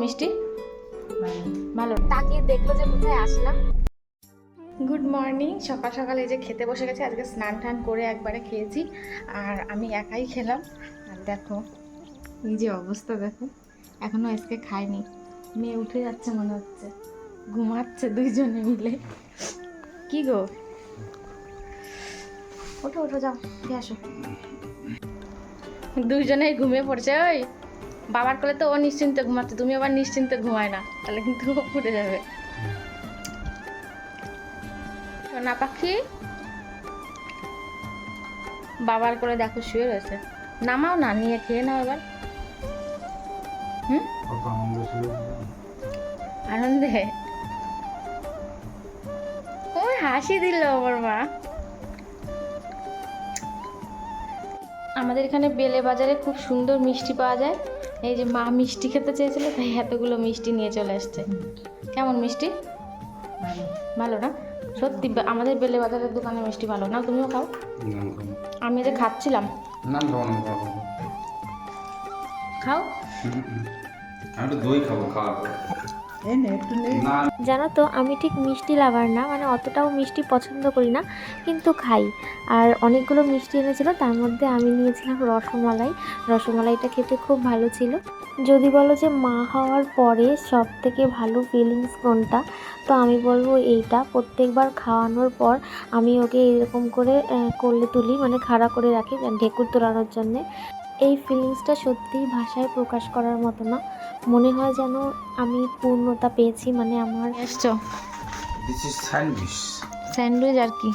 মিষ্টি? ভালো। তাকিয়ে দেখল যে আসলাম। গুড মর্নিং সকাল সকাল এই যে খেতে বসে গেছে, আজকে স্নান টান করে একবারে খেয়েছি। আর আমি একাই খেলাম। আর দেখো, এই যে অবস্থা দেখো। এখনও আজকে খাইনি। মেয়ে উঠে যাচ্ছে মনে হচ্ছে। ঘুমাচ্ছে দুইজনে মিলে। কি গো? ওঠো ওঠো, যাও খেয়ে আসো। দুইজনেই ঘুমিয়ে পড়ছে ওই বাবার কোলে তো ও নিশ্চিন্তে ঘুমাচ্ছে তুমি আবার নিশ্চিন্তে ঘুমায় না তাহলে কিন্তু ও ফুটে যাবে। সোনা পাখি বাবার কোলে দেখো শুয়ে রয়েছে। নামাও না নিয়ে খেয়ে নাও এবার। হুম? আনন্দে। ওই হাসি দিল আমার মা। আমাদের এখানে বেলে বাজারে খুব সুন্দর মিষ্টি পাওয়া যায়। এই যে মা মিষ্টি খেতে চেয়েছিল তাই এতগুলো মিষ্টি নিয়ে চলে আসছে। কেমন মিষ্টি? ভালো। না? সত্যি আমাদের বেলে বাজারের দোকানে মিষ্টি ভালো। না তুমিও খাও। আমি যে খাচ্ছিলাম। খাও। আমি দই খাব খাওয়ার জানো তো আমি ঠিক মিষ্টি লাভার না মানে অতটাও মিষ্টি পছন্দ করি না কিন্তু খাই। আর অনেকগুলো মিষ্টি এনেছিল তার মধ্যে আমি নিয়েছিলাম রসমালাই। রসমালাইটা খেতে খুব ভালো ছিল। যদি বলো যে মা হওয়ার পরে সব থেকে ভালো ফিলিংস কোনটা তো আমি বলব এইটা। প্রত্যেকবার খাওয়ানোর পর আমি ওকে এরকম করে করলে তুলি মানে খাড়া করে রাখি ঢেকুর তোলানোর জন্যে। এই ফিলিংসটা সত্যিই ভাষায় প্রকাশ করার মতো না। মনে হয় যেন আমি পূর্ণতা পেয়েছি মানে আমার এসছো। দিস ইজ স্যান্ডউইচ স্যান্ডউইচ আর কি?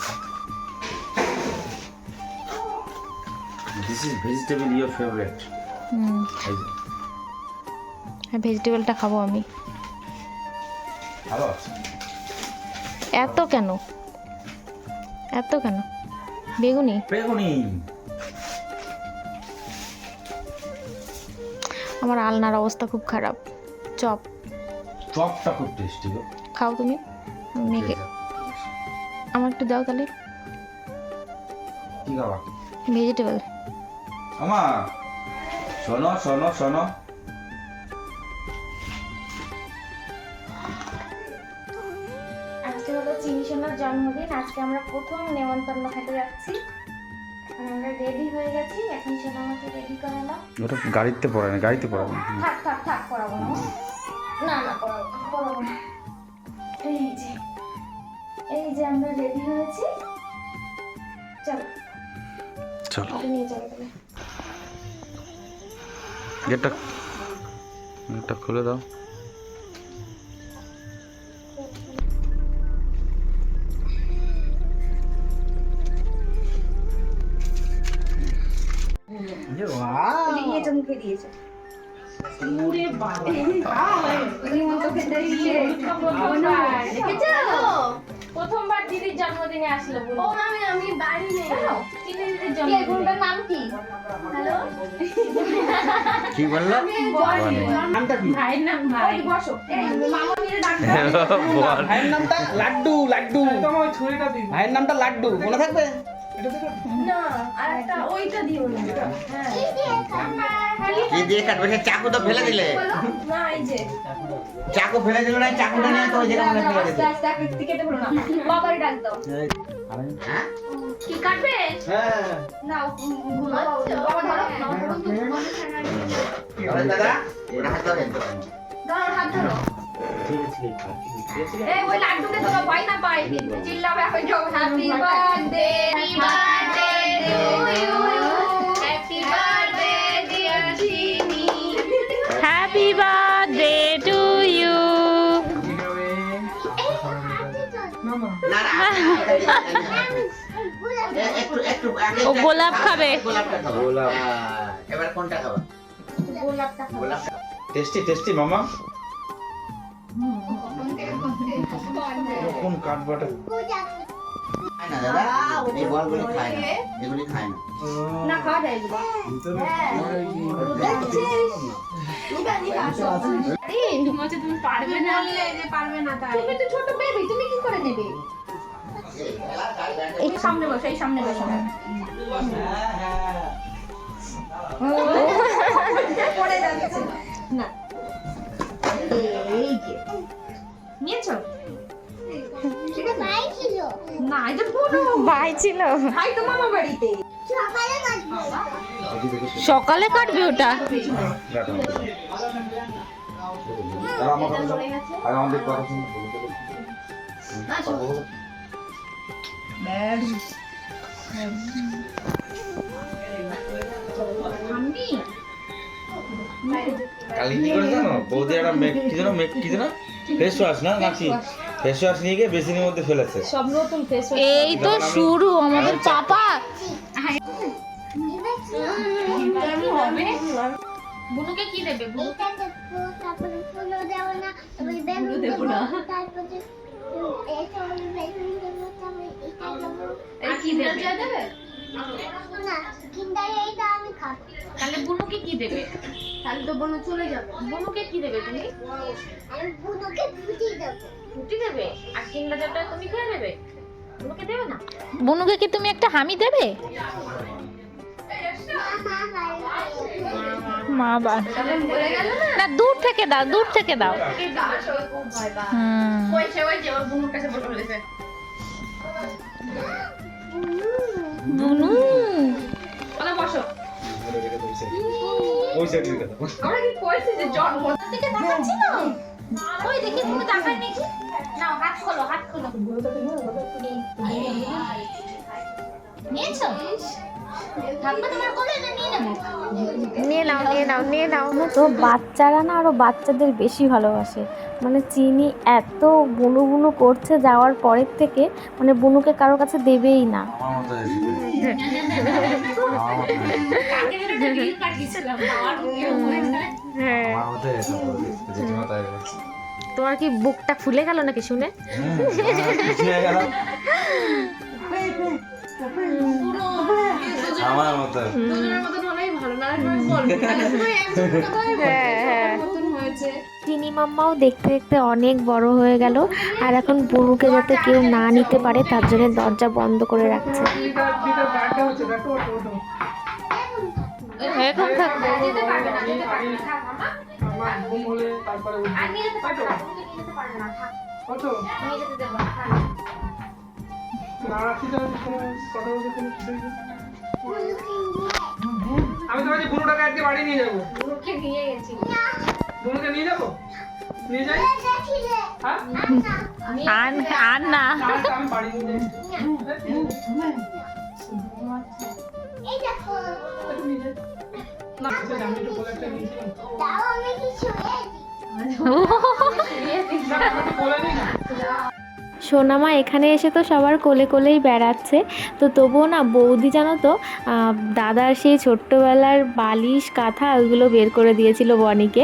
This is vegetable your favourite hmm. হ্যাঁ ভেজিটেবলটা খাব আমি। ভালো এত কেন? এত কেন? বেগুনি? বেগুনি। আমার আলনার অবস্থা খুব খারাপ। চপ। চপটা খুব টেস্টি গো। খাও তুমি। মেয়েকে আমার একটু দাও তাহলে। কি খাবা? ভেজিটেবল। আমা শোনো শোনো শোনো। আজকে হলো চিনি সোনার জন্মদিন। আজকে আমরা প্রথম নেমন্তন্ন খেতে যাচ্ছি। আমরা রেডি হয়ে গেছি এখন সোনা আমাকে রেডি করালাম ওটা গাড়িতে পড়ে না গাড়িতে পড়ে না। থাক থাক থাক করাবো না। না না করাবো না, এই যে এই যে আমরা রেডি হয়েছি। চলো। চলো। নিয়ে চলো গেটটা গেটটা খুলে দাও। প্রথমবার। দিদির জন্মদিনে আসলো ও আমি আমি বাড়ি নেই। দিদির জন্মদিনের নাম কি? হ্যালো? কি বলল? ভাইয়ের নাম ভাই। বসো। মামনির ডাক ভাইয়ের নামটা লাড্ডু লাড্ডু। ভাইয়ের নামটা লাড্ডু। মনে থাকবে? না আর একটা ওইটা দিও না। হ্যাঁ। কি দিয়ে কাটবে? সে চাকু তো ফেলে দিলে। না এই যে। চাকু ফেলে দিল না চাকুটা নিয়ে তো ওই জায়গায় মনে ফেলে দিতে আস্তে আস্তে কেটে বলো না। বাবারে ডাক দাও। হ্যাঁ? কি কাটবে? হ্যাঁ। না বাবা ধরো। না ধরো আরে দাদা। হাত ধরো। হাত ওই লাড্ডুকে তোরা পাই না পাই চিল্লাবে এখন যাও happy birthday happy birthday to you happy birthday dear Chini happy birthday to you ও গোলাপ খাবে। গোলাপটা খাব গোলাপ। হ্যাঁ, এবার কোনটা খাব? গোলাপটা গোলাপটা। টেস্টি টেস্টি মামা। কোন কাঠবাটা খায় না দাদা। এই বলগুলি খায় না। এগুলি খায় না। না খাওয়া যায় এগুলো তুমি পারবে না। পারবে না তাই তুমি তো ছোট বেবি তুমি কি করে নেবে? এই সামনে বসো এই সামনে বসো। না। এই যে। নিয়েছো? না এটা পুরো ভাই ছিল। ভাই তো মামা বাড়িতে। সকালে কাটবে ওটা। কালি কি করে জানো? বৌদি একটা মেক কি জানো মেক কি জানো ফেস ওয়াশ না? নাকি? ফেস ওয়াশ নিয়ে গিয়ে বেসিনের মধ্যে ফেলেছে। সব নতুন ফেস এই তো শুরু আমাদের পাপা। বুনুকে কি দেবে বুনু? তারপরে ফুলও দেবো না তারপরে বেলুন দেবো তারপরে এটা হলো বেলুন দেবো তারপরে এটা দেবো এই কি দেবে? তাহলে বুনুকে কি দেবে? তাহলে তো বুনু চলে যাবে। বুনুকে কি দেবে তুমি? আমি বুনুকে ফুটি দেবো। রুটি দেবে? আর তুমি খেয়ে নেবে? বুনুকে দেবে না? বনুকে কি তুমি একটা হামি দেবে? মা না দূর থেকে দাও দূর থেকে দাও। হুম। বুনুর কাছে বসে। ওই সাইডের কথা আমরা কি কইছি যে জন্ম থেকে তাকাচ্ছি না ওই দেখি তুমি তাকাই নাকি নাও হাত খোলো হাত খোলো। নিয়েছো? নিয়ে নাও নিয়ে নাও নিয়ে নাও। তো বাচ্চারা না আরও বাচ্চাদের বেশি ভালোবাসে। মানে চিনি এত বুনু বুনু করছে যাওয়ার পরের থেকে মানে বুনুকে কারও কাছে দেবেই না। তোমার কি বুকটা ফুলে গেল নাকি শুনে? হয়ে গেল আমার মতো দুজনের মতন হলেই ভালো না হয় হয়েছে। চিনি মাম্মাও দেখতে দেখতে অনেক বড় হয়ে গেল আর এখন বুনুকে যাতে কেউ না নিতে পারে তার জন্য দরজা বন্ধ করে রাখছে। এখন থাক। যেতে পারবে না আমি তোমাকে বুনুটাকে আজকে বাড়ি নিয়ে যাব। বুনুকে নিয়ে গেছি। বুনুকে নিয়ে যাব? নিয়ে যাই? হ্যাঁ? আর আর না। আমি বাড়ি নিয়ে এই দেখো না আমি একটু কোলে একটা নিয়েছিলাম দাও আমি কিছু না আমি একটু না। সোনামা এখানে এসে তো সবার কোলে কোলেই বেড়াচ্ছে। তো তবুও না বৌদি জানো তো দাদার সেই ছোট্টবেলার বালিশ, কাঁথা ওইগুলো বের করে দিয়েছিল বনিকে।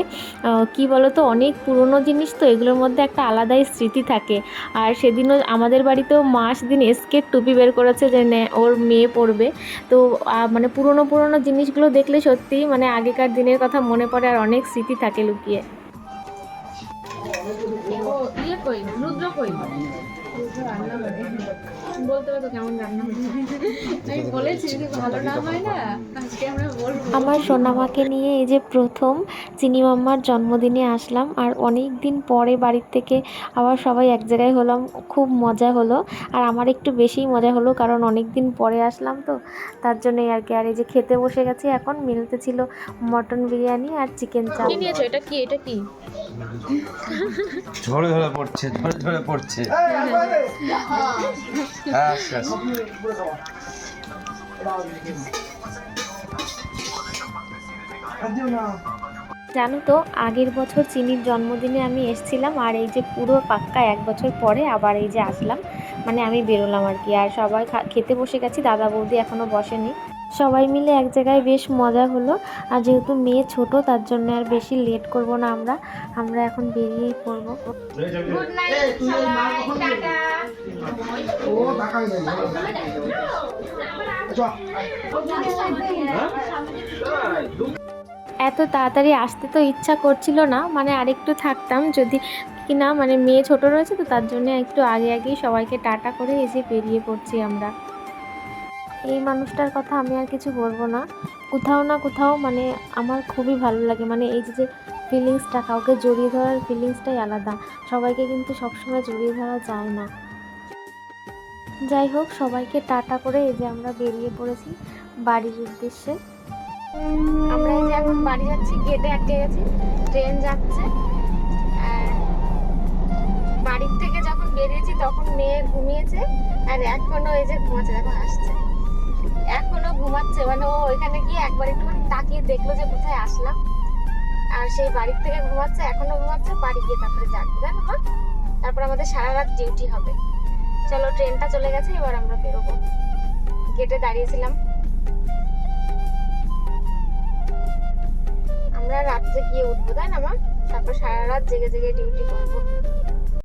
কি বলো তো অনেক পুরনো জিনিস তো, এগুলোর মধ্যে একটা আলাদাই স্মৃতি থাকে। আর সেদিনও আমাদের বাড়িতেও মাস দিন স্কেট টুপি বের করেছে যে ওর মেয়ে পড়বে তো মানে পুরনো পুরনো জিনিসগুলো দেখলে সত্যিই মানে আগেকার দিনের কথা মনে পড়ে আর অনেক স্মৃতি থাকে লুকিয়ে। Yes. ও কই রুদ্র কই বলতে পারতো কেমন রান্না হয়েছে আমি বলেছি যদি ভালো না হয় না আজকে আমরা বলব আমার সোনামাকে নিয়ে এই যে প্রথম চিনি মাম্মার জন্মদিনে আসলাম আর অনেক দিন পরে বাড়ির থেকে আবার সবাই এক জায়গায় হলাম খুব মজা হলো। আর আমার একটু বেশিই মজা হলো কারণ অনেক দিন পরে আসলাম তো তার জন্যই আর কি। আর এই যে খেতে বসে গেছি এখন মিলতে ছিল মটন বিরিয়ানি আর চিকেন চাপ। কি নিয়েছো? এটা কি? এটা কি? ঝরে ঝরে পড়ছে ঝরে ঝরে পড়ছে। জানো তো, আগের বছর চিনির জন্মদিনে আমি এসছিলাম আর এই যে পুরো পাক্কা এক বছর পরে আবার এই যে আসলাম। মানে আমি বেরোলাম আর কি। আর সবাই খেতে বসে গেছি, দাদা বৌদি এখনও বসেনি। সবাই মিলে এক জায়গায় বেশ মজা হলো। আর যেহেতু মেয়ে ছোট তার জন্য আর বেশি লেট করব না আমরা। আমরা এখন বেরিয়েই পড়ব। এত তাড়াতাড়ি আসতে তো ইচ্ছা করছিল না মানে আরেকটু থাকতাম। যদি কি না মানে মেয়ে ছোট রয়েছে তো তার জন্য একটু আগে আগেই সবাইকে টাটা করে এসে বেরিয়ে পড়ছি আমরা। এই মানুষটার কথা আমি আর কিছু বলব না। কোথাও না কোথাও মানে আমার খুবই ভালো লাগে। মানে এই যে ফিলিংসটা কাউকে জড়িয়ে ধরার ফিলিংসটাই আলাদা। সবাইকে কিন্তু সবসময় জড়িয়ে ধরা যায় না। যাই হোক, সবাইকে টাটা করে এই যে আমরা বেরিয়ে পড়েছি বাড়ির উদ্দেশ্যে। আমরা এই যে এখন বাড়ি যাচ্ছি গেটে আটকে গেছি ট্রেন যাচ্ছে। বাড়ির থেকে যখন বেরিয়েছি, তখন মেয়ে ঘুমিয়েছে। আর এখনও এই যে ঘুমাচ্ছে দেখো আসছে। এখনও ঘুমাচ্ছে। মানে ও ওইখানে গিয়ে একবার একটুখানি তাকিয়ে দেখল যে কোথায় আসলাম। আর সেই বাড়ির থেকে ঘুমাচ্ছে, এখনও ঘুমাচ্ছে, বাড়ি গিয়ে তারপরে জাগবে, জানো তো? তারপর আমাদের সারা রাত ডিউটি হবে। চলো, ট্রেনটা চলে গেছে, এবার আমরা বেরোবো। গেটে দাঁড়িয়েছিলাম। আমরা রাত্রে গিয়ে উঠবো, তাই না মা? তারপর সারা রাত জেগে জেগে ডিউটি করব।